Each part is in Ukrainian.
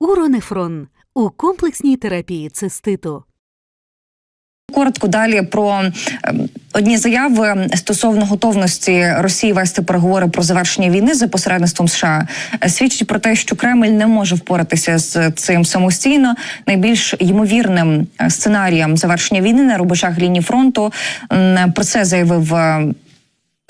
Уронефрон у комплексній терапії циститу. Коротко далі про ем, одні заяви стосовно готовності Росії вести переговори про завершення війни за посередництвом США е, свідчить про те, що Кремль не може впоратися з цим самостійно. Найбільш ймовірним е, сценарієм завершення війни на рубежах лінії фронту про це заявив.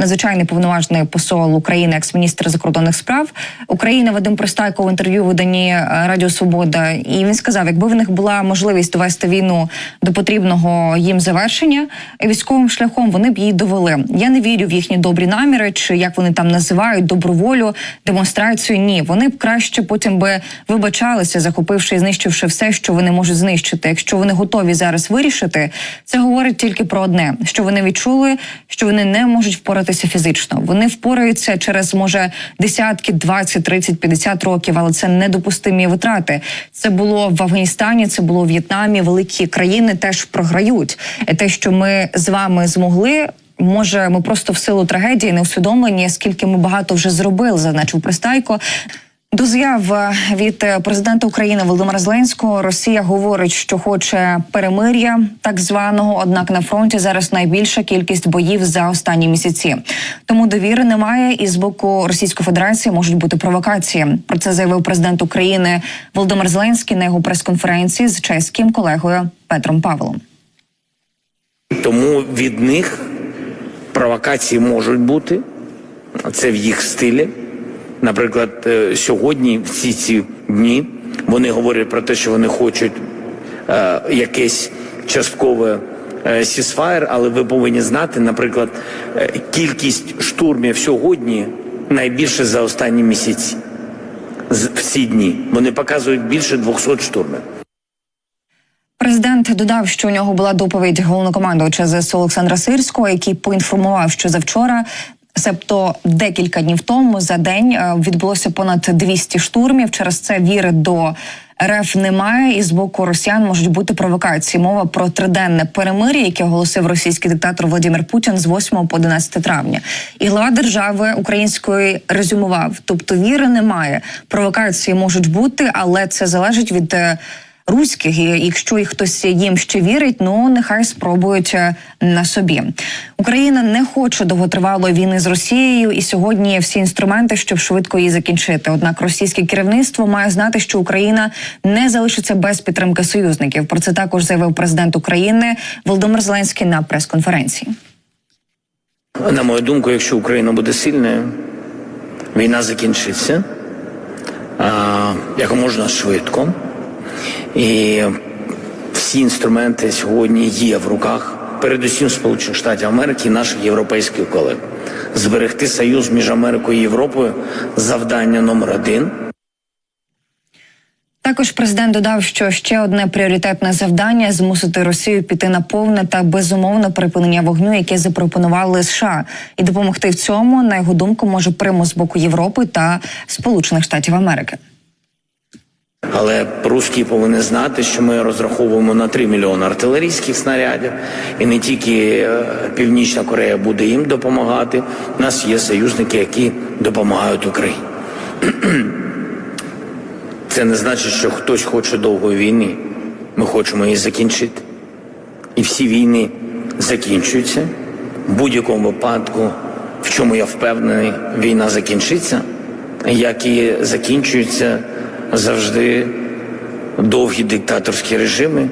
Надзвичайний повноважний посол України, екс-міністр закордонних справ України Вадим Пристайко в інтерв'ю виданні е, Радіо Свобода. І він сказав, якби в них була можливість довести війну до потрібного їм завершення військовим шляхом, вони б її довели. Я не вірю в їхні добрі наміри, чи як вони там називають доброволю, демонстрацію. Ні, вони б краще потім би вибачалися, захопивши і знищивши все, що вони можуть знищити. Якщо вони готові зараз вирішити, це говорить тільки про одне: що вони відчули, що вони не можуть впоратися фізично. Вони впораються через може десятки, 20, 30, 50 років, але це недопустимі витрати. Це було в Афганістані, це було в В'єтнамі. Великі країни теж програють. Е, Те, що ми з вами змогли. Може, ми просто в силу трагедії не усвідомлені, скільки ми багато вже зробили, зазначив Пристайко. До заяв е, від е, президента України Володимира Зеленського Росія говорить, що хоче перемир'я так званого. Однак на фронті зараз найбільша кількість боїв за останні місяці. Тому довіри немає, і з боку Російської Федерації можуть бути провокації. Про це заявив президент України Володимир Зеленський на його прес-конференції з чеським колегою Петром Павлом. Тому від них провокації можуть бути. Це в їх стилі. Наприклад, е, сьогодні, всі ці дні, вони говорять про те, що вони хочуть е, якесь часткове е, сісфаєр, але ви повинні знати, наприклад, е, кількість штурмів сьогодні найбільше за останні місяці. З- Всі дні. Вони показують більше 200 штурмів. Президент додав, що у нього була доповідь головнокомандувача ЗСУ Олександра Сирського, який поінформував, що завчора. Себто декілька днів тому за день е, відбулося понад 200 штурмів. Через це віри до РФ немає, і з боку росіян можуть бути провокації. Мова про триденне перемир'я, яке оголосив російський диктатор Владимир Путін з 8 по 11 травня. І глава держави української резюмував: тобто віри немає, провокації можуть бути, але це залежить від. Руських, і якщо і хтось їм ще вірить, ну нехай спробують е, на собі. Україна не хоче довготривалої війни з Росією, і сьогодні всі інструменти, щоб швидко її закінчити. Однак російське керівництво має знати, що Україна не залишиться без підтримки союзників. Про це також заявив президент України Володимир Зеленський на прес-конференції. На мою думку, якщо Україна буде сильною, війна закінчиться як можна швидко. І всі інструменти сьогодні є в руках, передусім Сполучених Штатів Америки і наших європейських колег. Зберегти союз між Америкою і Європою завдання номер один. Також президент додав, що ще одне пріоритетне завдання змусити Росію піти на повне та безумовне припинення вогню, яке запропонували США, і допомогти в цьому, на його думку, може примус з боку Європи та Сполучених Штатів Америки. Але русські повинні знати, що ми розраховуємо на 3 мільйони артилерійських снарядів, і не тільки е, Північна Корея буде їм допомагати. У нас є союзники, які допомагають Україні. Це не значить, що хтось хоче довгої війни. Ми хочемо її закінчити. І всі війни закінчуються. В будь-якому випадку, в чому я впевнений, війна закінчиться, як і закінчуються завжди довгі диктаторські режими.